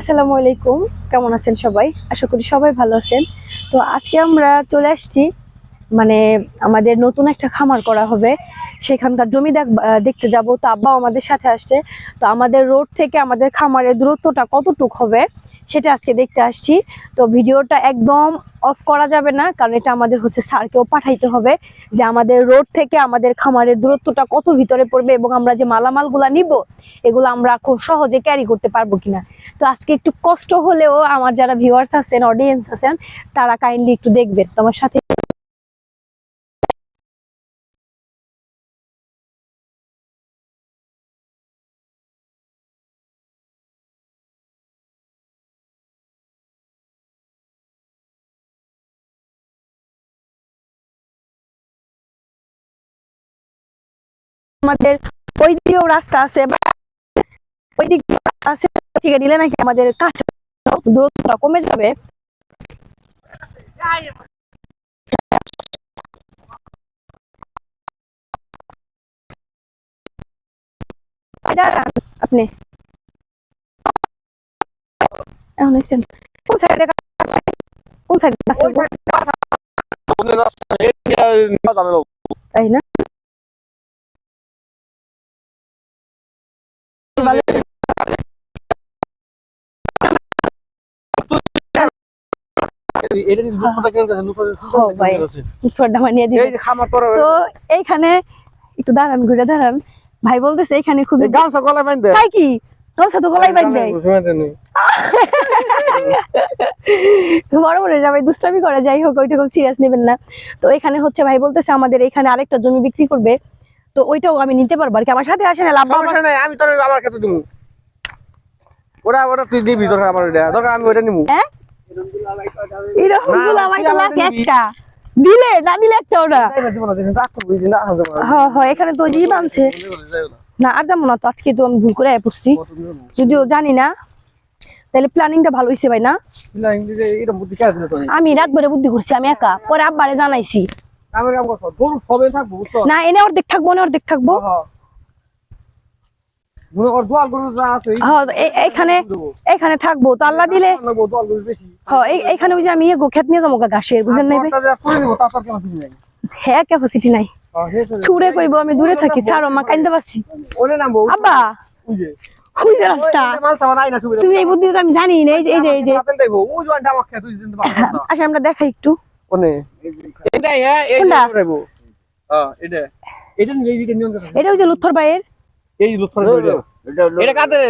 আসসালামু আলাইকুম। কেমন আছেন সবাই? আশা করি সবাই ভালো আছেন। তো আজকে আমরা চলে আসছি মানে আমাদের নতুন একটা খামার করা হবে। সেখানকার জমি দেখ দেখতে যাব। তো আব্বাও আমাদের সাথে আসছে। তো আমাদের রোড থেকে আমাদের খামারের দূরত্বটা কতটুক হবে? সেটা আজকে দেখতে আসছি। তো ভিডিওটা একদম অফ করা যাবে না, কারণ এটা আমাদের হচ্ছে স্যারকেও পাঠাইতে হবে যে আমাদের রোড থেকে আমাদের খামারের দূরত্বটা কত ভিতরে পড়বে এবং আমরা যে মালামালগুলো নিব, এগুলো আমরা খুব সহজে ক্যারি করতে পারব কিনা। তো আজকে একটু কষ্ট হলেও আমার যারা ভিউয়ার্স আছেন অডিয়েন্স আছেন, তারা কাইন্ডলি একটু দেখবেন। তোমার সাথে আমাদের ওই দিকেও রাস্তা আছে বা ওই দিক আছে ঠিক দিলে নাকি আমাদের কাছে দূরত্বটা কমে যাবে। আপনি। এখন এসছেন কোন সাইডে কোন সাইডে তাই না? দুষ্টামি করে যাই হোক ওইটা সিরিয়াস নেবেন না তো এখানে হচ্ছে ভাই বলতেছে আমাদের এখানে আরেকটা জমি বিক্রি করবে। তো ওইটাও আমি নিতে পারব। আর কি আমার সাথে আসেন লাভ সমস্যা নাই আমি তোর আমার ক্ষেত্রে দিব ওটা ওটা তুই দিবি তোর আমার ওটা দরকার আমি ওটা নিবো হ্যাঁ? এরকম না, গুলো আমার তো লাগে একটা দিলে না দিলে একটা ওটা। না না হ্যাঁ হ্যাঁ এখানে তো জি বানছে না আর যাব না তো আজকে তো আমি ভুল করে পড়ছি। যদিও জানি না। তাহলে প্ল্যানিংটা ভালো হয়েছে ভাই না? আমি রাত ভরে বুদ্ধি করছি আমি একা। পরে আব্বারে জানাইছি। আমি কাম করছ তোর সবে থাকব বুঝছ? না এনে অর্ধেক থাকব না অর্ধেক থাকব। কর দোয়াল গরু যা আছে হ্যাঁ এখানে থাকব তো আল্লাহ দিলে হ্যাঁ ওই যে আমি খেত নিয়ে যাব ঘাসের বুঝেন নাই হ্যাঁ ক্যাপাসিটি নাই ছুড়ে কইবো আমি দূরে থাকি ছাড়ো মা কাইন্দা পাচ্ছি আব্বা! রাস্তা। তুমি এই বুদ্ধি আমি জানি না এই যে এই যে আমরা দেখাই একটু। কোনে? হ্যাঁ এই যে হ্যাঁ এটা। এটা নিয়ে দিকে নিয়ম এটা ওই যে লুৎফর ভাইয়ের? এই লুৎফর এটা কাদের?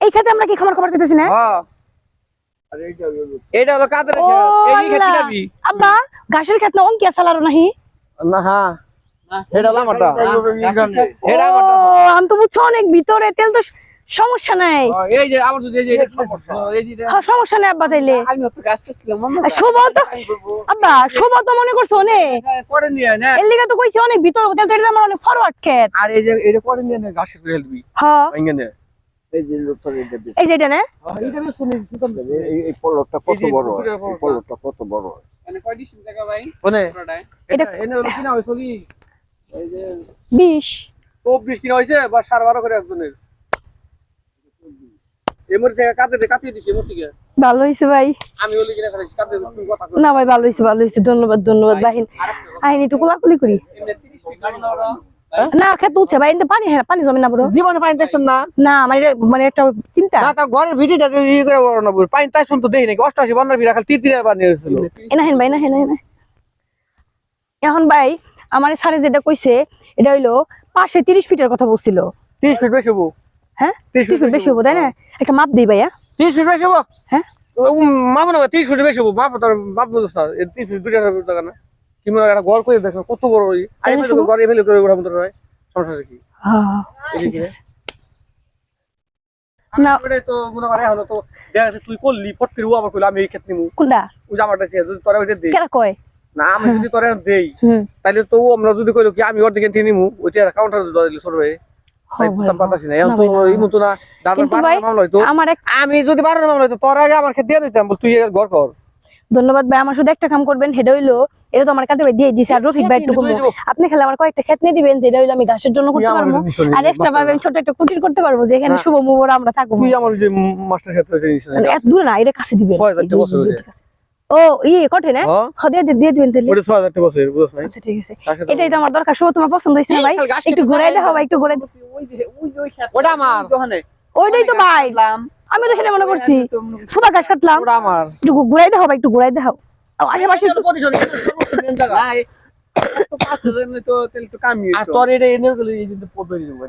এই খেতে আমরা কি খামার খাবার চাইতেছি না? হ্যাঁ। এটা হলো কাদের ও এই দিকে আল্লাহ। আব্বা ঘাসের খেত না অঙ্কিয়া সালারও নাহি? না হ্যাঁ। ও আমি তো বুঝছ অনেক ভিতরে তেল তো সমস্যা নাই। হ্যাঁ, এই যে আমার যদি এই যে সমস্যা। এই যে হ্যাঁ, সমস্যা নাই আব্বা তাইলে। আমি তো গাছ করছিলাম আর শোভ তো আব্বা শোভ তো মনে করছ অনেক করে নিয়ে না। এর লিগে তো কইছি অনেক ভিতর তেল এটা আমার অনেক ফরওয়ার্ড খেত আর এই যে এটা করে নিয়ে নে ঘাস করে দিবি হ্যাঁ। ভেঙে এই যে লোকটা এটা এই যে এটা না। এটা বেশ শুনি সুতন এই- এই- এই পলটটা কত এই বড় এই পলটটা। কত বড় হয়। কোনে? এটা এটা- এনে হলো কিনা? হইছে কি বিশ। চব্বিশ কিনা হয়েছে বা সাড়ে বারো করে একজনের এমনি থেকে কাঁদে কাটিয়ে দিছি এমনি থেকে ভালো হয়েছে ভাই। না ভাই ভালো হয়েছে ভালো হয়েছে ধন্যবাদ ধন্যবাদ বাহিন। আহিন একটু কোলাকুলি করি। না। খেতে উঠছে ভাই পানি হ্যাঁ পানি জমে না বড় জীবনে পানি দেখছেন না? না মানে মানে একটা চিন্তা। না তার ঘরের ভিডিওটা যে করে বড় না বলে পানি তাই শুনতো দেখি নাকি? অষ্টআশি বন্ধার ভিড়া খালি তীর তীরে পানি হয়েছিল। এনা হেন ভাই না হেন হেন এখন ভাই আমার স্যারে যেটা কইছে এটা হইল পাশে তিরিশ ফিটের কথা বলছিল। তিরিশ ফিট বেশি হব। হ্যাঁ? 30 তিরিশ বেশি হব তাই না? একটা মাপ দিই ভাইয়া। তিরিশ ফিট বেশি হব? হ্যাঁ? মাপ না তিরিশ ফিট বেশি হব। মাপ তোর মাপ বুঝছ না। এই তিরিশ দুইটা টাকা না। কি মনে একটা ঘর করে দেখো কত বড় ওই। আই ফেলে শুভ? ঘরে করে ওরা মতো সমস্যা কি? ঠিক এদিকে। আছে। না। ওটাই তো মনে করে হলো তো দেখা যাচ্ছে তুই করলি ফট করে ও আবার করলি আমি এই ক্ষেত্রে নিবো কোনটা? ওই জামাটা যদি তোরা ওইটা দেই। কেরা কয়? না আমি যদি তোরা দেই তাহলে তো আমরা যদি কইলো কি আমি অর্ধেক কিনে নিমু। ওইটা কাউন্টার দিলে সর আমি যদি মামলা হইতো তোর আগে আমার দিয়ে দিতাম তুই ঘর কর ধন্যবাদ ভাই আমার শুধু একটা কাম করবেন সেটা হইল এটা তো আমার কাছে দিয়ে দিছে আর রফিক ভাই একটু তুই কমবো। যাব। আপনি খেলে আমার কয়েকটা নিয়ে দিবেন যেটা হইল আমি ঘাসের জন্য করতে পারব জিনিস আর এক্সট্রা ভাবে ছোট একটা কুটির করতে পারব যেখানে। শুভ মুবর আমরা থাকব তুই আমার যে মাস্টার ক্ষেত্রে জিনিস নিয়ে মানে দূর না এটা কাছে দিবেন। ঠিক আছে। ও ইয়ে কঠে না হ্যাঁ? দিয়ে দিয়ে দিবেন তাহলে। ওটা টাকা বুঝছ নাই? আচ্ছা ঠিক আছে। এটাই তো আমার দরকার শুভ তোমার পছন্দ হয়েছে না ভাই? গাছ একটু কেটে ঘুরাই দাও, ভাই একটু ঘুরাই ওটা আমার। ওইটাই তো ভাই। আমি তো সেটা মনে করছি। সুবা ঘাস কাটলাম। ওটা আমার। একটু ঘুরাই দেখাও ভাই একটু ঘুরাই দেখাও। ও, আশেপাশে বেরিয়ে যাবে,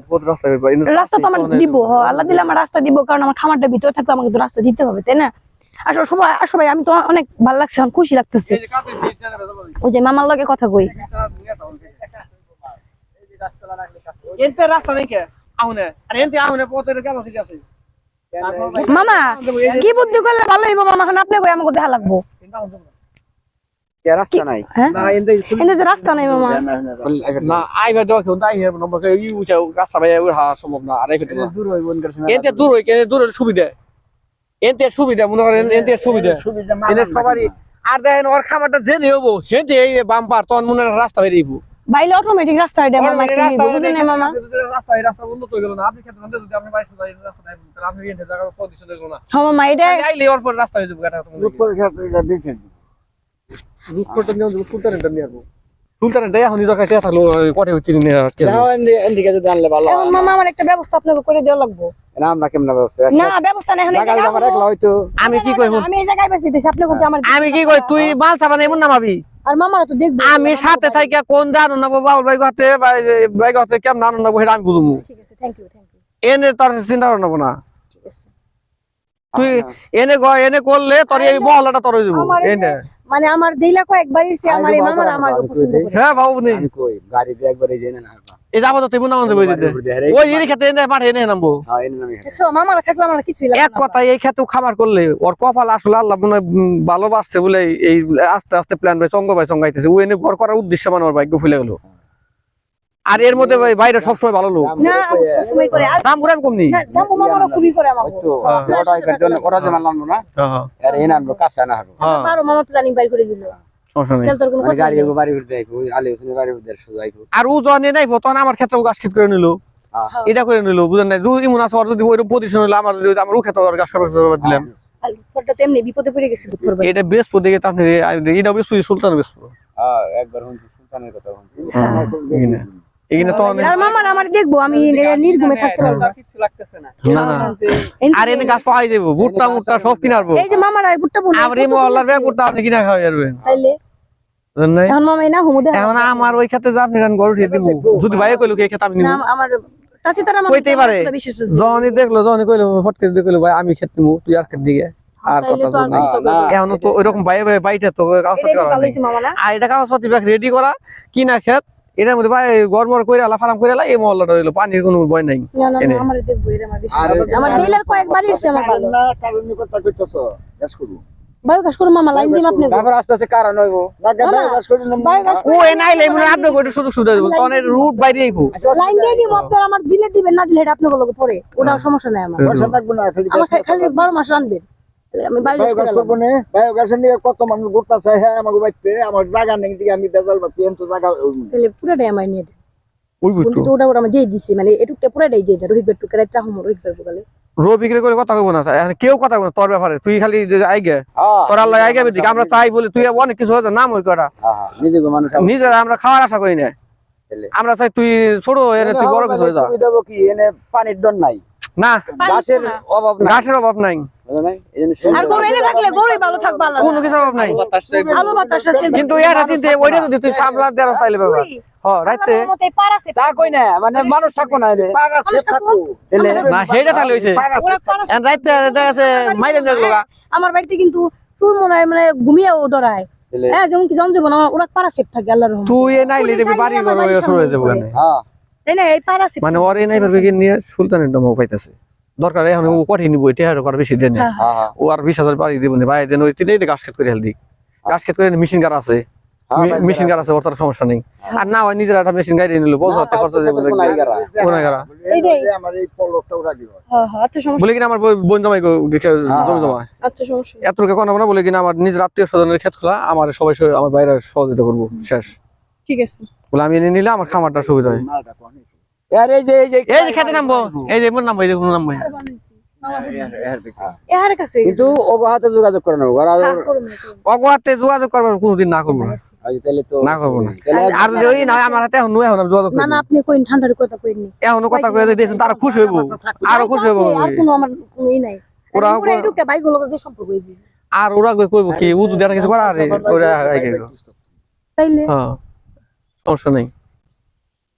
পথ রাস্তা তো আমার দিব আল্লাহ দিলে আমার রাস্তা দিব কারণ আমার খামারটা ভিতরে থাকলে আমাকে তো রাস্তা দিতে হবে তাই না? আসলে সবাই ভাই আমি তো অনেক ভালো লাগছে খুশি লাগতেছে। ওই যে মামার লগে কথা কই। মামা কি বুদ্ধি করলে ভালো হইব মামা? এখন আপনি কই? আমাকে দেখা লাগবো। রাস্তা নাই? হ্যাঁ? রাস্তা নাই মামা। না নম্বর রাস্তা ভাই সম্ভব না আর দূর হইব দূর হই কেন দূর সুবিধা। এনতে সুবিধা মনে করেন এনতে সুবিধা। সুবিধা এনে সবারই আর দেখেন ওর খামারটা জেনে হব হেঁটে এই বাম্পার তখন মনে হয় রাস্তা বেরিয়ে যাব বাইলে অটোমেটিক রাস্তা এটা মামা বুঝেন না মামা? রাস্তা এই রাস্তা বন্ধ হয়ে গেল না। আপনি খেতে যদি আপনি বাইরে যাই রাস্তা নাই তাহলে আপনি এনতে জায়গা পজিশন দেখল না। হ্যাঁ মামা এটা আইলে ওর পর রাস্তা হয়ে যাবে গাটা রূপপুর ক্ষেত্রে বেশি নিয়ে যাব সুলতানেরটা নিয়ে আসব সুলতানেরটা এখন দরকার চেয়ে থাকল কটে হচ্ছে নিয়ে কে এদিকে যদি আনলে ভালো এখন মামা আমার একটা ব্যবস্থা আপনাকে করে দেওয়া লাগবো। না আমরা কেমন ব্যবস্থা না ব্যবস্থা না এখন এই জায়গা জায়গায় আমার একলা হয়তো আমি কি কই আমি এই জায়গায় বেশি দিছি আপনি কি আমার আমি কি কই তুই মাল চাবান এমন নামাবি আর মামারা তো দেখবে। আমি সাথে থাকি কোন জানো না বাবা ভাই গতে ভাই গতে কেমন আমি বুঝব ঠিক আছে থ্যাংক ইউ থ্যাংক ইউ এনে তোর চিন্তা করে নেব না। ঠিক আছে। তুই এনে গ এনে করলে তোর এই মহলাটা তোর হয়ে যাব। এনে। মানে আমার দিলা একবারই সে আমার এই মামারা আমার পছন্দ করে। হ্যাঁ বাবু নেই আমি কই? গাড়ি দিয়ে একবারই জেনে না এই যাব তো বই দিতে ওই এর খেতে এনে পাঠিয়ে এনে নামবো। হ্যাঁ এনে নামি সো মামারা থাকলে আমার কিছুই লাগে এক কথা এই খেতে খাবার করলে ওর কপাল আসলে আল্লাহ মনে হয়, ভালোবাসছে বলে এই- এই আস্তে আস্তে প্ল্যান ভাই চঙ্গ ভাই চঙ্গাইতেছে। ও এনে ঘর করার উদ্দেশ্য মানে ওর ভাগ্য ফুলে গেল। আর এর মধ্যে ভাই বাইরে সবসময় ভালো লোক। না আমি করে। আজ দাম হ্যাঁ হ্যাঁ। সমস্যা নেই। নেই। আর ও আমার ক্ষেত্রে গাছ খেত করে নিল। হ্যাঁ। এটা করে নিল বুঝলেন না যদি ইমন আছে যদি ওইরকম পজিশন হলো আমার যদি আমার ও খেতে গাছ দিলাম। বিপদে পড়ে গেছে এটা বেশ দিকে তো আপনি এটা বেশ সুলতান বেশ হ্যাঁ একবার সুলতানের কথা হ্যাঁ, এখানে এখানে তো অনেক আর মামারা আমার দেখব আমি নির্গুমে থাকতে পারব। না। কিছু লাগতেছে না। না না। আর এনে গাছ পাহাই দেবো ভুট্টা মুট্টা সব কিনারবো এই যে মামারা এই বুটটা বুনে আমার এই মহল্লার ব্যাগ ভুট্টা আপনি কিনা খাওয়া যাবেন। তাইলে? বুঝলেন নাই? এখন মামা না হুমু এখন আমার ওই যে আপনি গরু দিব যদি ভাই কইলো কি এই ক্ষেত্রে আমি নিব না আমার চাচি তারা আমার কইতেই পারে। বিশেষ জনই দেখল জনই কইলো ফটকে দিয়ে কইলো ভাই আমি ক্ষেত নিবো তুই আর ক্ষেত দিকে আর কথা তো আর নাই। এখন ওইরকম বাইটা তো মামা আর এটা কাগজপত্র রেডি করা কিনা ক্ষেত। এটার মধ্যে ভাই গড়বড় করে আলা ফার্ম করে আলা এই মহল্লাটা হইল পানির কোনো ভয় নাই। না না এনে। আমার ডিলার কয়েকবার এসেছে আমার ভালো। না কারণ কথা কইতাছো গ্যাস করব। মামা লাইন দিম আপনি তারপর আস্তে আস্তে কারণ হইবো। ও এ নাইলে মনে হয় আপনি কইটা শুধু শুধু দেবো। তখন রুট বাইরে আইবো। লাইন দিয়ে দিব আপনার আমার দিলে দিবেন না দিলে এটা আপনার লগে পরে ওটা সমস্যা নাই আমার। পয়সা থাকব না খালি আমার খালি বারো মাস রানবেন আমি বায়ু ঘাস বায়োগ্যাস করব না। বায়োগ্যাস নিয়ে কত মানুষ ঘুরতেছে হ্যাঁ আমাকে বাইতে। আমার জায়গা নেই দিকে আমি বেজাল পাচ্ছি এত জায়গা তাহলে পুরাটাই আমার নিয়ে দেন ওই বুঝতো বন্ধু তো ওটা ওটা আমি দিয়ে দিছি মানে এটুকটা পুরাটাই দিয়ে দেন রোহিত বেটু করে একটা রোহিত বেটু গেলে রো বিক্রি করে কথা কইবো না এখন কেউ কথা কইবো না তোর ব্যাপারে। তুই খালি যে আইগে তোর আল্লাহ আইগে বিদিক আমরা চাই বলে তুই অনেক কিছু হয়েছে নাম ওই করা নিজে গো মানুষ নিজে আমরা খাওয়ার আশা করি না। আমরা চাই তুই ছোট এনে তুই বড় কিছু হয়ে যা। কি? এনে পানির দর নাই। না গাছের অভাব নাই। ঘাসের অভাব নাই। নাই? আল্লাহ নাই। কিন্তু না মানে মানুষ থাকব না না। আমার বাড়িতে কিন্তু সুর মনে হয় মানে ঘুমিয়েও ডরায়। হ্যাঁ যেমন কি জন জীবন ওরা পারা সেফ থাকে আল্লাহর রহমতে। তুই এ নাইলে দেখবি বাড়ি হয়ে যাব হ্যাঁ। তাই না এই পারা সেফ মানে ওর নাই পারবে কি নিয়ে সুলতানের দমক পাইতেছে। দরকার এখন ও কঠিন নিবো এটা আর বেশি দেন। হ্যাঁ, হ্যাঁ। হ্যাঁ ও আর বিশ হাজার বাড়ি দিব ভাই দেন ওই তিনটে গাছ খেত করে হেলদি গাছ খেত করে মেশিন গাড়া আছে। হ্যাঁ, মেশিন গাড়ি আছে ওর তার সমস্যা নেই। আর না হয় নিজের একটা মেশিন গাড়ি নিল খরচা বলে হ্যাঁ হ্যাঁ আচ্ছা সমস্যা বলে কিনা আমার বোন- জামাই হ্যাঁ। জমি জমা? আচ্ছা। এত না বলে কিনা আমার নিজের আত্মীয় স্বজনের ক্ষেত খোলা আমার সবাই আমার বাইরে সহযোগিতা করব শেষ। ঠিক আছে। বলে আমি এনে নিলে আমার খামারটা সুবিধা হয়। কোন আর এই যে এই যে এই যে খেতে নামবো। এই যে মোর নামবো এই যে মোর নামবো। কিন্তু যোগাযোগ করে নেব আর হ্যাঁ, যোগাযোগ কোনোদিন না করব। না আজ তাহলে তো করব না। আর যদি ওই না আমার হাতে এখন এখন যোগাযোগ না আপনি ঠান্ডার কথা কইনি এখনও কথা কয়ে দিয়েছেন তারা খুশি হইব। আরও খুশি হইব আর কোনো আমার নাই। ওরা- ওরা এরুকে বাইগুলো যে সম্পর্ক হইছে। আর ওরা কইব কি? ও যদি আর কিছু করা আরে ওরা তাইলে? হ্যাঁ সমস্যা নেই।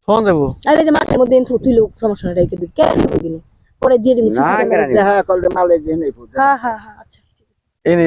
ফোন দেবো? আরে যে মাঠের মধ্যে এনে তুই লোক সমস্যা নাই রেখে দিবি। কেন দিবি না পরে দিয়ে দিবি না, কেন নিবো? হ্যাঁ মালে দিয়ে নেই হ্যাঁ হ্যাঁ হ্যাঁ আচ্ছা। এনে